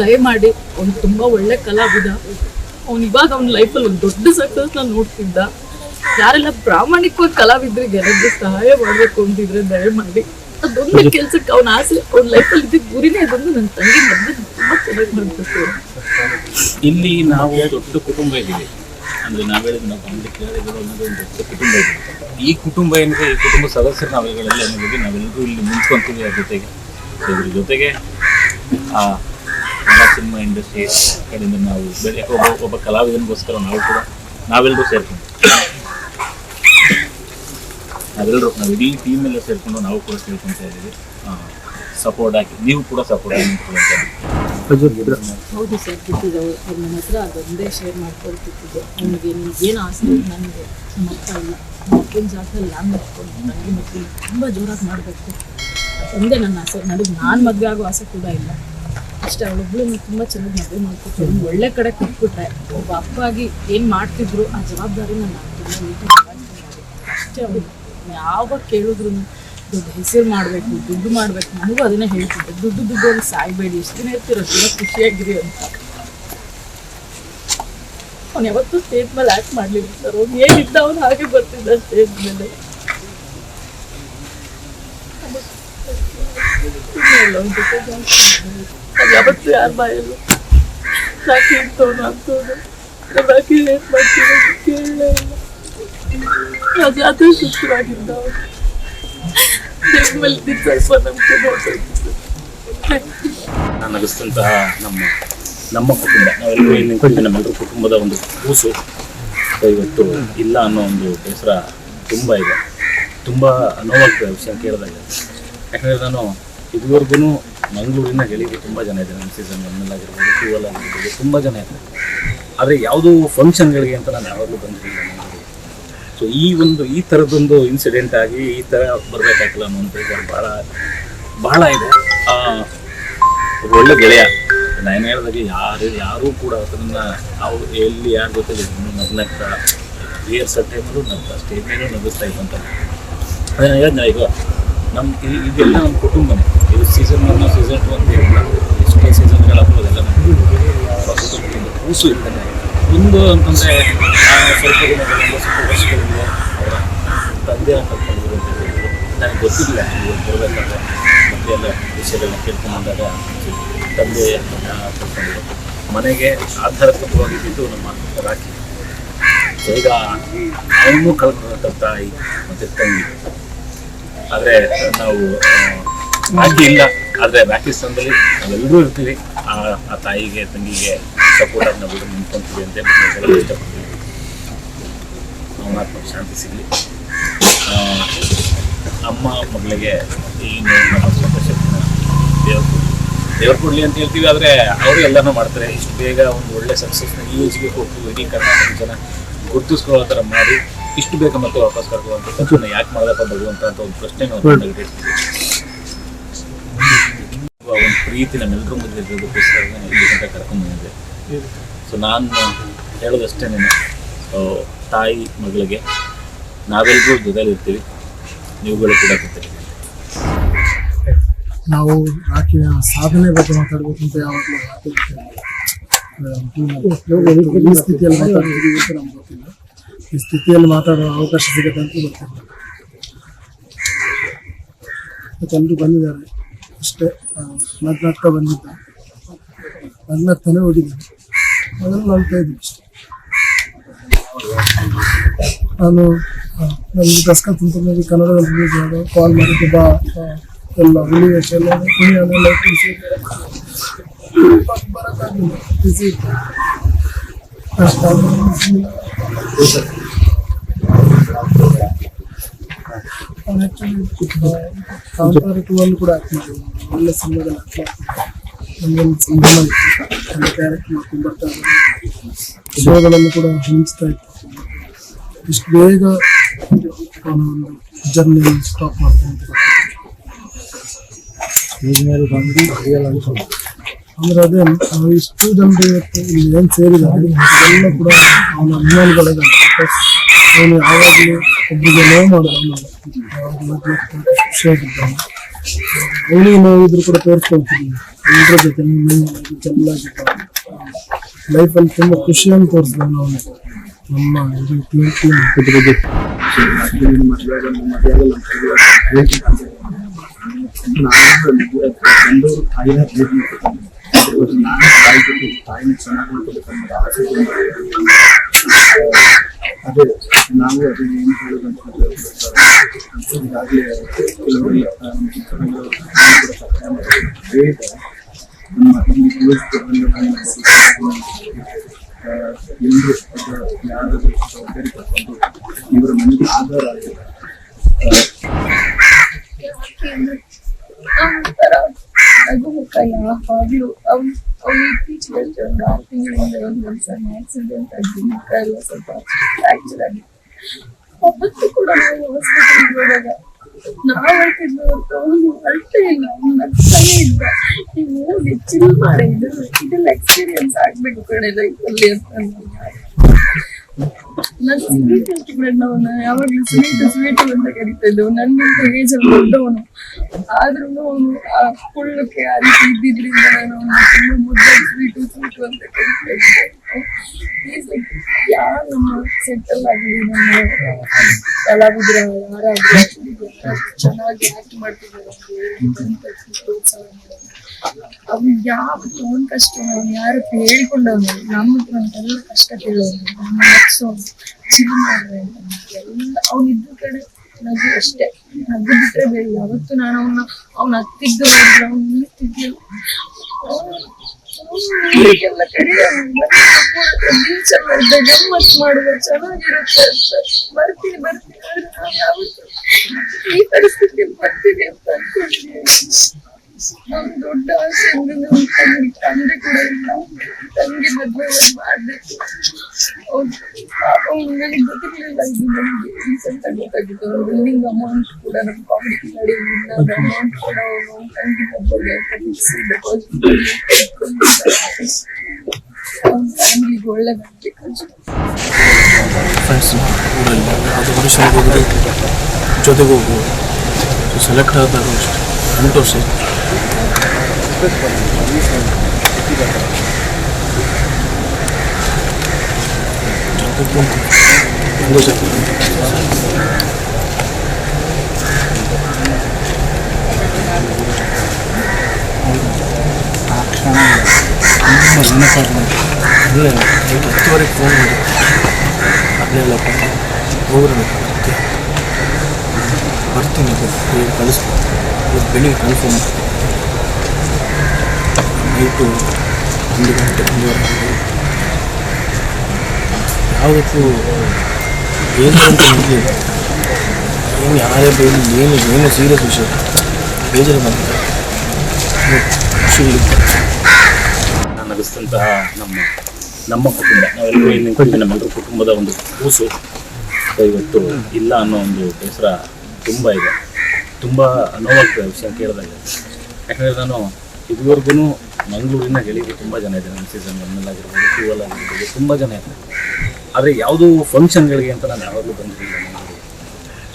ದಯಮಾಡಿ ಅವ್ನು ತುಂಬ ಒಳ್ಳೆ ಕಲಾವಿದ. ಅವ್ನು ಇವಾಗ ಅವ್ನ ಲೈಫಲ್ಲಿ ಒಂದು ದೊಡ್ಡ ಸಕ್ಸಸ್ನ ನೋಡ್ತಿದ್ದ. ಯಾರೆಲ್ಲ ಪ್ರಾಮಾಣಿಕವಾಗಿ ಕಲಾವಿದ್ರಿಗೆ ಯಾರಾದ್ರೂ ಸಹಾಯ ಮಾಡಬೇಕು ಅಂತಿದ್ರೆ ದಯಮಾಡಿ. ಅದೊಂದು ಕೆಲ್ಸಕ್ಕೆ ಅವ್ನ ಆಸೆ ಅವ್ನ ಲೈಫಲ್ಲಿ ಇದ್ದಿದ್ದ ಗುರಿನೇ ಅದೊಂದು ನನ್ನ ತಂಗಿ ಮದ್ವೆ ತುಂಬಾ ಚೆನ್ನಾಗಿ ಮಾಡಬೇಕು ಇಲ್ಲಿ ನಾವು ದೊಡ್ಡ ಕುಟುಂಬ ಇದ್ದೀವಿ. ಅಂದ್ರೆ ನಾವು ಹೇಳಿದ್ರೆ ನಾವು ಫ್ಯಾಮಿಲಿ ಕೇಳಿದ್ರು ಅನ್ನೋದು ಒಂದು ದೊಡ್ಡ ಕುಟುಂಬ ಇದೆ. ಈ ಕುಟುಂಬ ಏನಿದೆ ಈ ಕುಟುಂಬ ಸದಸ್ಯರು ನಾವುಗಳೆಲ್ಲ ಅನ್ನೋದಕ್ಕೆ ನಾವೆಲ್ಲರೂ ಇಲ್ಲಿ ನಿಂತ್ಕೊಂತೀವಿ ಅದ್ರ ಜೊತೆಗೆ. ಇದ್ರ ಜೊತೆಗೆ ಆ ಕನ್ನಡ ಸಿನಿಮಾ ಇಂಡಸ್ಟ್ರಿ ಕಡೆಯಿಂದ ನಾವು ಬೇರೆ ಒಬ್ಬ ಒಬ್ಬ ಕಲಾವಿದನಿಗೋಸ್ಕರ ನಾವು ಕೂಡ ನಾವೆಲ್ಲರೂ ಸೇರ್ಕೊಂಡು. ನಾವೆಲ್ಲರೂ ನಾವು ಇಡೀ ಟೀಮ್ ಎಲ್ಲ ಸೇರ್ಕೊಂಡು ನಾವು ಕೂಡ ಸೇರ್ಕೊಂತಾ ಇದ್ದೀವಿ. ಸಪೋರ್ಟ್ ಹಾಕಿ ನೀವು ಕೂಡ ಸಪೋರ್ಟ್ ಆಗಿ ಹೌದು ಸರ್ ಬಿಟ್ಟಿದ್ದು ಅವ್ರ ನನ್ನ ಹತ್ರ ಅದೊಂದೇ ಶೇರ್ ಮಾಡ್ಕೊಳ್ತಿದ್ದೆ ನನಗೆ ನಿಮ್ಗೇನು ಆಸೆ ಇದೆ ನನಗೆ ನಮ್ಮ ಅಪ್ಪ ಇಲ್ಲ. ನಮ್ಮ ಅಪ್ಪನ ಜಾಗದಲ್ಲಿ ನಾನು ನಿಂತ್ಕೊಂಡು ನನಗೆ ಮಕ್ಕಳು ತುಂಬ ಜೋರಾಗಿ ಮಾಡಬೇಕು. ಒಂದೇ ನನ್ನ ಆಸೆ. ನನಗೆ ನಾನು ಮದುವೆ ಆಗೋ ಆಸೆ ಕೂಡ ಇಲ್ಲ. ಅಷ್ಟೇ, ಅವಳೊಬ್ಳು ತುಂಬ ಚೆನ್ನಾಗಿ ಮದುವೆ ಮಾಡ್ಕೊಟ್ಟು ಒಂದು ಒಳ್ಳೆ ಕಡೆ ಕೊಟ್ಬಿಟ್ರೆ ಒಬ್ಬ ಅಪ್ಪ ಆಗಿ ಏನು ಮಾಡ್ತಿದ್ರು, ಆ ಜವಾಬ್ದಾರಿ ನಾನು ಅಷ್ಟೇ ಅವಳು. ಯಾವಾಗ ಕೇಳಿದ್ರು ದುಡ್ಡು ಹೆಸರು ಮಾಡಬೇಕು, ದುಡ್ಡು ಮಾಡಬೇಕು, ನನಗೂ ಅದನ್ನೇ ಹೇಳ್ತಿದ್ದೆ. ದುಡ್ಡು ದುಡ್ಡು ಅಲ್ಲಿ ಸಾಯ್ಬೇಡಿ ಎಷ್ಟು ದಿನ ಇರ್ತಿರೋ, ತುಂಬ ಖುಷಿಯಾಗಿರಿ ಅಂತ. ಅವ್ನು ಯಾವತ್ತೂ ಸ್ಟೇಜ್ ಮೇಲೆ ಆ್ಯಕ್ಟ್ ಮಾಡಲಿಲ್ಲ ಸರ್. ಅವ್ನು ಏನಿದ್ದ ಅವನು ಹಾಗೆ ಬರ್ತಿದ್ದ ಸ್ಟೇಜ್ ಮೇಲೆ. ಯಾವತ್ತೂ ಯಾರ ಬಾಯಲ್ಲೂ ಇಂಥವ್ನು ಅಂಥವ್ನು ನಮ್ಮ ರಾಕಿ ಏನು ಇಲ್ಲ ಅದು ಅದೇ ಸುಖವಾಗಿದ್ದ ಮೇಲೆ ಸ್ವಲ್ಪ ನಂಬಿಕೆ ನಮ್ಮ ನಮ್ಮ ಕುಟುಂಬ ನಾವೆಲ್ಲರೂ ಇಲ್ಲಿ ನಮ್ಮೆಲ್ಲರೂ ಕುಟುಂಬದ ಒಂದು ಕೂಸು. ಇವತ್ತು ಇಲ್ಲ ಅನ್ನೋ ಒಂದು ಬೇಸರ ತುಂಬ ಇದೆ. ತುಂಬ ನೋವಾಗ್ತದೆ ವಿಷಯ ಕೇಳಿದಾಗ. ಯಾಕಂದರೆ ನಾನು ಇದುವರೆಗೂ ಮಂಗಳೂರಿನ ಗೆಳಿಗೆ ತುಂಬ ಜನ ಇದ್ದಾರೆ. ನಮ್ಮ ಸೀಸನ್ ಒನ್ನಲ್ಲಾಗಿರ್ಬೋದು ಟೂ ಆಗಿರ್ಬೋದು ತುಂಬ ಜನ ಇದ್ದಾರೆ. ಆದರೆ ಯಾವುದೋ ಫಂಕ್ಷನ್ಗಳಿಗೆ ಅಂತ ನಾನು ಯಾವಾಗಲೂ ಬಂದಿರಲಿಲ್ಲ ಸೊ ಈ ಒಂದು, ಈ ಥರದೊಂದು ಇನ್ಸಿಡೆಂಟ್ ಆಗಿ ಈ ಥರ ಬರಬೇಕಾಗಿಲ್ಲ ಅನ್ನೋಂಥ ಈಗ ಭಾಳ ಭಾಳ ಇದೆ. ಒಳ್ಳೆ ಗೆಳೆಯ, ನಾನು ಹೇಳಿದಾಗೆ ಯಾರು, ಯಾರೂ ಕೂಡ ಅದನ್ನು ಅವ್ರು ಎಲ್ಲಿ ಯಾರ ಜೊತೆ ನಗ್ನಗ್ತಾ ರಿಹರ್ಸಲ್ ಟೈಮಲ್ಲೂ ನಗ್ತಾ ಸ್ಟೇಜ್ ಮೇಲೂ ನಗಿಸ್ತಾ ಇದ್ದಂತ ಅದನ್ನು ಹೇಳಿದ್ನ ಈಗ ನಮ್ಮ ಇದೆಲ್ಲ ನಮ್ಮ ಕುಟುಂಬನೇ. ಇದು ಸೀಸನ್ ಒನ್ ಸೀಸನ್ ಟು ಅಂತ ಎಷ್ಟೇ ಸೀಸನ್ಗಳು ಹಾಕೋದೆಲ್ಲ ಕೂಸು ಇರ್ತಾನೆ ಒಂದು ಅಂತಂದರೆ ಸ್ವಲ್ಪ ದಿನಗಳಿಂದ ಸ್ವಲ್ಪ ವರ್ಷಗಳಿಂದ ಅವರ ತಂದೆ ಅಂತ ಹೇಳಿದ್ರು. ನನಗೆ ಗೊತ್ತಿಲ್ಲ ಇವ್ರು ಬರಬೇಕಾದ್ರೆ ಮತ್ತೆ ಎಲ್ಲ ವಿಷಯಗಳನ್ನ ಕೇಳ್ಕೊಂಡಾಗ ತಂದೆ ಕರ್ಕೊಂಡಿದ್ರು ಮನೆಗೆ ಆಧಾರಭೂತವಾಗಿದ್ದು ನಮ್ಮ ರಾಖಿ. ಈಗ ಅವನು ಕಳ್ಕೊಂಡಂಥ ತಾಯಿ ಮತ್ತು ತಂಗಿ. ಆದರೆ ನಾವು ರಾಖಿ ಇಲ್ಲ. ಆದರೆ ಪಾಕಿಸ್ತಾನದಲ್ಲಿ ನಾವೆಲ್ಲರೂ ಇರ್ತೀವಿ. ಆ ತಾಯಿಗೆ, ತಂಗಿಗೆ ಸಪೋರ್ಟ್ ಆಗಿ ನಾವು ನಿಂತ್ಕೊಂತೀವಿ ಅಂತ ಇಷ್ಟಪಡ್ತೀವಿ. ಶಾಂತಿ ಸಿಗಲಿ. ಅಮ್ಮ ಮಗಳಿಗೆ ಈ ಶಕ್ತಿನ ದೇವ್ರು. ದೇವ್ರು ಕೊಡಲಿ ಅಂತ ಹೇಳ್ತೀವಿ, ಆದರೆ ಅವರು ಎಲ್ಲನೂ ಮಾಡ್ತಾರೆ. ಇಷ್ಟು ಬೇಗ ಒಂದು ಒಳ್ಳೆ ಸಕ್ಸಸ್ನ ಈ ಏಜ್ಗೆ ಇಡೀ ಕರ್ನಾಟಕ ಜನ ಗುರುತಿಸ್ಕೊಳ್ಳೋ ಥರ ಮಾಡಿ, ಇಷ್ಟು ಬೇಗ ಮತ್ತೆ ವಾಪಸ್ ಕರ್ಕೊಳ್ಳುವಂಥ ಅಂತ ಯಾಕೆ ಮಾಡದಪ್ಪ ಅಂತ ಒಂದು ಪ್ರಶ್ನೆ ನಾವು ಒಂದು ಪ್ರೀತಿ ನಮ್ಮೆಲ್ಲರೂ ಮುಂದೆ ಇರೋದಕ್ಕೋಸ್ಕರ ಇಲ್ಲಿ ಗಂಟೆ ಕರ್ಕೊಂಡು ಬಂದಿದೆ ಸೊ ನಾನು ಹೇಳೋದಷ್ಟೇ ಸೊ ತಾಯಿ ಮಗಳಿಗೆ ನಾವೆಲ್ಲರೂ ಜೊತೆಲಿ ಇರ್ತೀವಿ. ನೀವುಗಳು ಕೂಡ ಜೊತೆಲಿ ನಾವು ಆಕೆಯ ಸಾಧನೆ ಬಗ್ಗೆ ಮಾತಾಡಬೇಕು ಅಂತ ಯಾವಾಗಲೂ ಮಾತಾಡ್ತೀವಿ ಈ ಸ್ಥಿತಿಯಲ್ಲಿ ಮಾತಾಡ್ತೀವಿ ಅಂತ ನಮ್ಗೆ ಗೊತ್ತಿಲ್ಲ. ಈ ಸ್ಥಿತಿಯಲ್ಲಿ ಮಾತಾಡೋ ಅವಕಾಶ ಸಿಗುತ್ತೆ ಅಂತ ಗೊತ್ತಿಲ್ಲ. ಎಲ್ಲರೂ ಬಂದಿದ್ದಾರೆ. ಅಷ್ಟೇ ನಗ್ನಗ್ತಾ ಬಂದಿದ್ದ. ನಗ್ನಗ್ತಾನೆ ಹೋಗಿದ್ದೀನಿ ಅದನ್ನು ನಂಬ್ತಾ ಇದ್ದೀನಿ ಅಷ್ಟೇ. ನಾನು ನನಗೆ ಕಸ್ಕ ಅಂತ ಕನ್ನಡದಲ್ಲಿ ರಿಲೀಸ್ ಮಾಡೋ ಕಾಲ್ ಮಾಡಿದ್ದು ಬಾ ಎಲ್ಲ ಹುಲಿ ವೇಷ ಎಲ್ಲ ಹುಲಿಯನ್ನೆಲ್ಲ ತಿಳಿಸಿ ಬರೋಕ್ಕಾಗಿಲ್ಲ ಬಿಸಿ ಅಷ್ಟಾದ್ರೂ ಕಾಂತಾರ ಟೂ ಅಲ್ಲಿ ಕೂಡ ಮಾಡಿದ್ರು ಒಳ್ಳೆ ಸಿನಿಮಾದಲ್ಲಿ ನಮಗೊಂದು ಸಂಭ್ರಮ ಇತ್ತು ಕ್ಯಾರೆಕ್ಟ್ ಮಾಡ್ಕೊಂಡು ಬರ್ತಾ ಶೋಗಳನ್ನು ಕೂಡ ಹಂಚ್ತಾ ಇತ್ತು ಇಷ್ಟು ಬೇಗ ಒಂದು ಜರ್ನಿ ಸ್ಟಾಪ್ ಮಾಡ್ಕೊಂಡು ಮೇಲೆ ಬಂದು ರಿಯಲ್ ಅಂತ. ಅಂದ್ರೆ ಅದೇ ಇಷ್ಟು ಜನರು ಇವತ್ತು ಇಲ್ಲಿ ಏನ್ ಸೇರಿದ್ದಾರೆ ಎಲ್ಲ ಕೂಡ ಅವನ ಅಭಿಮಾನಿಗಳಿದ್ದಾರೆ ಅವನು ಯಾವಾಗಲೂ ಒಬ್ಬರಿಗೆ ನೋವು ಮಾಡೋದು ಅವನು ಯಾವಾಗಲೂ ಖುಷಿಯಾಗಿದ್ದಾನೆ ಅವನಿಗೆ ನಾವು ಇದ್ರು ಕೂಡ ತೋರಿಸ್ಕೊಳ್ತೀವಿ ಎಲ್ಲರ ಜೊತೆ ಚೆನ್ನಾಗಿ ಲೈಫಲ್ಲಿ ತುಂಬ ಖುಷಿಯನ್ನು ತೋರಿಸಿದ ಅವನು ನಮ್ಮ ಇದು ಟೀಮ್ ಬಂದವರು ತಾಯಿನ ಭೇಟಿ ತಾಯಿನ ನಾನು ತಾಯಿ ತಾಯಿನ ಚೆನ್ನಾಗಿ ನೋಡ್ಕೊಬೇಕನ್ನೋ ಆಸೆ. ಅದೇ ನಾವು ಅದನ್ನು ಏನು ಹೇಳೋದಂತಂದ್ರೆ ಈಗಾಗಲೇ ನಮ್ಮ ಎಲ್ಲರೂ ಯಾರಾದರೂ ಇವರ ಮನೆಗೆ ಆಧಾರ ಆಗಿದೆ ಮುಖ ಯಾವಾಗ್ಲೂ ಅವ್ನು ಅವ್ನು ಇತ್ತೀಚೆಗೆ ಒಂದು ಆರು ತಿಂಗಳಿಂದ ಒಂದು ಸಣ್ಣ ಆಕ್ಸಿಡೆಂಟ್ ಆಗಿ ಸ್ವಲ್ಪ ಫ್ರ್ಯಾಕ್ಚರ್ ಆಗಿ ಅವತ್ತು ಕೂಡ ನಾವು ಹಾಸ್ಪಿಟಲ್ಗೆ ಹೋದಾಗ ನಾವು ಅಳ್ತಿದ್ವಿ ಹೊರ್ತು ಅವನು ಇಲ್ಲ ಅವ್ನು ನಗ್ತಾನೆ ಇದ್ದ ನೀವು ಹೆಚ್ಚಿನ ಮಾಡಿ ಇದು ಇದೆಲ್ಲ ಎಕ್ಸ್ಪೀರಿಯನ್ಸ್ ಆಗ್ಬೇಕು ಕಡೆ ಲೈಫಲ್ಲಿ ಅಂತ. ನಾನು ಸ್ವೀಟ್ ಇಷ್ಟಪಡ್ ಅವನ. ಯಾವಾಗ್ಲೂ ಸ್ವೀಟ್ ಸ್ವೀಟ್ ಅಂತ ಕರಿತಾ ನನ್ನ ಏಜ್ ಅಲ್ಲಿ ದೊಡ್ಡವನು. ಆದ್ರೂ ಅವನು, ಆ ಕುಳ್ಳಕ್ಕೆ ಆ ಇದ್ದಿದ್ರಿಂದ ನಾನು ತುಂಬಾ ಮುದ್ದಾಗಿ ಸ್ವೀಟು ಸ್ವೀಟು ಅಂತ ಕರಿತಾ ಯಾರು ನಮ್ಮ ಸೆಟಲ್ ಆಗಲಿ, ನಮ್ಮ ಕಲಾವಿದ್ರ ಚೆನ್ನಾಗಿ ಆಕ್ಟ್ ಮಾಡ್ತಿದ್ದಾರೆ. ಪ್ರೋತ್ಸಾಹ ಮಾಡೋದು ಅವ್ನು ಯಾವ ತೋನ್ ಕಷ್ಟ ಅವ್ನು ಯಾರು ಹೇಳ್ಕೊಂಡವನು ನಮ್ಮ ಹತ್ರ ಕಷ್ಟ ನಮ್ಮ ನಗ್ಸೋನು ಚಿಲ್ ಮಾಡ್ರೆ ಎಲ್ಲ ಅವನಿದ್ದ ಕಡೆ ನಗು ಅಷ್ಟೇ. ನಗು ಬಿಟ್ರೆ ಬೇರೆ ಯಾವತ್ತು ನಾನು ಅವನ್ನ ಅವ್ನ ಹತ್ತಿದ್ದು ಅವ್ನು ನಿಂತಿದ್ದಿಲ್ಲ ಗಮ್ಮತ್ ಮಾಡುವ, ಚೆನ್ನಾಗಿರುತ್ತೆ ಅಂತ. ಬರ್ತೀನಿ ಬರ್ತೀನಿ ಆದ್ರೆ ಈ ಪರಿಸ್ಥಿತಿ ಬರ್ತೀನಿ ಅಂತ ಅನ್ಕೊಂಡಿದ್ದೀನಿ. ದೊಡ್ಡ ಆಸೆ ನಮ್ ತಂದೆ ಕೂಡ ಇಲ್ಲ ತಂಗಿ ಮದ್ವೆ ಮಾಡ್ಬೇಕು ನನಗೆ ಗೊತ್ತಿರ್ಲಿಲ್ಲ ಇದು ನಮ್ಗೆ ರೀಸೆಂಟ್ ಆಗಿ ಗೊತ್ತಾಗಿತ್ತು ಬಿಲ್ಡಿಂಗ್ ಅಮೌಂಟ್ ಕೂಡ ನಮ್ ನಡೆಯುವುದಿಲ್ಲ ಅದ್ರ ಅಮೌಂಟ್ ಕೂಡ ಅವನು ತಂಗಿ ಮದ್ವೆಗೆ ಫ್ಯಾಮಿಲಿಗೆ ಒಳ್ಳೇದಾಗ್ಬೇಕು ಫ್ರೆಂಡ್ಸ್ ಅದು ಜೊತೆಗೆ ಸೊ ಸೆಲೆಕ್ಟ್ ಆದಾಗ ಸಂತೋಷ ಜೊತೆಗೆ ಒಂದು ಜೊತೆ ಆ ಕ್ಷಣ ತುಂಬ ನೆನಪಾಗ್ತದೆ ಅಲ್ಲೇ ಹತ್ತುವರೆಗೆ ಫೋನ್ ಮಾಡಿ ಅಲ್ಲೆಲ್ಲಪ್ಪ ಹೋಗ್ರೆ ಮತ್ತೆ ಬರ್ತೀನಿ ಬೇಗ ಕಳಿಸ್ಬೇಕು ಇವತ್ತು ಬೆಳಿಗ್ಗೆ ಕನ್ಫರ್ಮ್ ನೈಟು ಒಂದು ಗಂಟೆ ಒಂದೂವರೆ ಗಂಟೆ. ಯಾವುದಕ್ಕೂ ಏನು ಹೇಳಿ ಏನು ಯಾರೇ ಬೇಲಿ, ಏನು ಏನು ಸೀರಿಯಸ್ ವಿಷಯ. ಬೇಜಾರು ಬಂದಿದೆ ಖುಷಿ ಇರುತ್ತೆ ನಗಿಸಿದಂತಹ ನಮ್ಮ ನಮ್ಮ ಕುಟುಂಬ. ನಾವೆಲ್ಲರೂ ಏನು ನಮ್ಮೆಲ್ಲರ ಕುಟುಂಬದ ಒಂದು ಕೂಸು. ಇವತ್ತು ಇಲ್ಲ ಅನ್ನೋ ಒಂದು ಬೇಸರ ತುಂಬ ಇದೆ. ತುಂಬ ನೋವಾಗ್ತದೆ ವಿಷಯ ಕೇಳಿದಾಗ. ಯಾಕಂದರೆ ನಾನು ಇದುವರೆಗೂ ಮಂಗಳೂರಿನ ಗೆಳೆಯರು ತುಂಬ ಜನ ಇದ್ದಾರೆ. ನಮ್ಮ ಸೀಸನ್ ಒನ್ನಲ್ಲಿ ಆಗಿರ್ಬೋದು ಟೂ ಅಲ್ಲಿ ಆಗಿರ್ಬೋದು, ತುಂಬ ಜನ ಇದ್ದಾರೆ. ಆದರೆ ಯಾವುದೋ ಫಂಕ್ಷನ್ಗಳಿಗೆ ಅಂತ ನಾನು ಯಾವಾಗಲೂ ಬಂದಿರಲಿಲ್ಲ ಮಂಗಳೂರು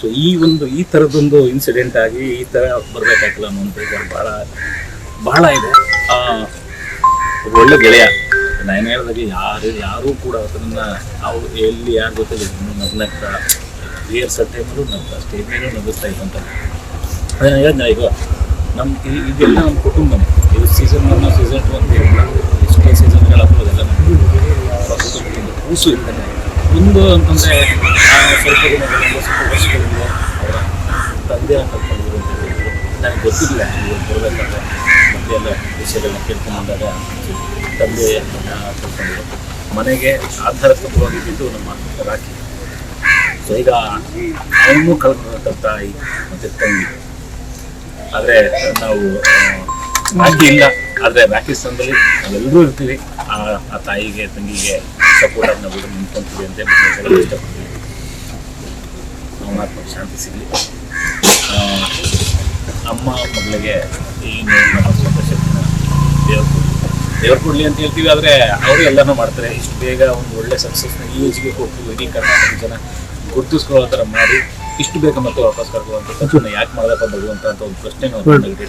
ಸೊ ಈ ಒಂದು, ಈ ಥರದ್ದೊಂದು ಇನ್ಸಿಡೆಂಟ್ ಆಗಿ ಈ ಥರ ಬರಬೇಕಾಗಿಲ್ಲ ಅನ್ನೋ ಒಂದು ಬೇಜಾರು ಭಾಳ ಭಾಳ ಇದೆ. ಒಳ್ಳೆ ಗೆಳೆಯ, ನಾನು ಹೇಳಿದಾಗೆ ಯಾರು, ಯಾರೂ ಕೂಡ ಅದನ್ನ ಅವ್ರು ಎಲ್ಲಿ ಯಾರ ಜೊತೆ ನಗ್ನಗ್ತಾ ರಿಹರ್ಸಲ್ ಟೈಮಲ್ಲೂ ನಗ್ತಾ ಸ್ಟೇಜ್ ಮೇಲೂ ನಗಿಸ್ತಾ ಇದ್ದಂತ ಅದೇ ನಾನು ಹೇಳಿದ್ನ ಈಗ ನಮ್ಮ ಇದೆಲ್ಲ ನಮ್ಮ ಕುಟುಂಬನೇ. ಸೀಸನ್ ಒನ್ ಸೀಸನ್ ಟು ಅಂತ ಹೇಳಿಲ್ಲ ಎಷ್ಟೇ ಸೀಸನ್ಗಳು ಹಾಕೋದೆಲ್ಲ ಕೂಸು ಇರ್ತದೆ ಒಂದು ಅಂತಂದರೆ ಸ್ವಲ್ಪ ದಿನಗಳಿಂದ ಸ್ವಲ್ಪ ವರ್ಷಗಳಿಂದ ಅವರ ತಂದೆ ಅಂತ ಕಂಡು ನನಗೆ ಗೊತ್ತಿಲ್ಲ ಬರಬೇಕಾದ್ರೆ. ಮತ್ತೆ ಎಲ್ಲ ವಿಷಯಗಳನ್ನ ಕೇಳ್ಕೊಂಡಾಗ ತಂದೆ ಕರ್ಕೊಂಡಿದ್ರು ಮನೆಗೆ ಆಧಾರ ಸ್ತಂಭವಾಗಿದ್ದು ನಮ್ಮ ರಾಖಿ. ಸೊ ಈಗ ಅವನು ಕಳ್ಕೊಂಡಂಥ ತಾಯಿ ಮತ್ತು ತಂಗಿ. ಆದರೆ ನಾವು ರಾಖಿ ಇಲ್ಲ ಆದ್ರೆ ಪಾಕಿಸ್ತಾನದಲ್ಲಿ ನಾವೆಲ್ಲರೂ ಇರ್ತೀವಿ. ಆ ಆ ತಾಯಿಗೆ ತಂಗಿಗೆ ಸಪೋರ್ಟ್ ಆಗಿ ನಾವು ನಿಂತ್ಕೊಂತೀವಿ ಅಂತ ಇಷ್ಟಪಡ್ತೀವಿ ಭಾವನಾತ್ಮಕ ಶಾಂತಿ ಸಿಗಲಿ. ಅಮ್ಮ ಮಗಳಿಗೆ ಏನು ನಮ್ಮ ಶಕ್ತಿನ ದೇವ್ರ ಕೊಡ್ಲಿ. ದೇವ್ರು ಕೊಡ್ಲಿ ಅಂತ ಹೇಳ್ತೀವಿ ಆದರೆ ಅವರು ಎಲ್ಲನೂ ಮಾಡ್ತಾರೆ. ಇಷ್ಟು ಬೇಗ ಒಂದು ಒಳ್ಳೆ ಸಕ್ಸಸ್ನ ಈ ಏಜ್ಗೆ ಹೋಗ್ತೀವಿ ಇಡೀ ಕರ್ನಾಟಕ ಜನ ಗುರುತಿಸ್ಕೊಳ್ಳೋ ಥರ ಮಾಡಿ ಇಷ್ಟು ಬೇಗ ಮತ್ತೆ ವಾಪಸ್ ಅಂತ ಯಾಕೆ ಮಾಡದಪ್ಪ ಭಗವಂತ ಅಂತ ಒಂದು ಪ್ರಶ್ನೆ ನಾವು ಇಟ್ಕೊಂಡಿದ್ವಿ.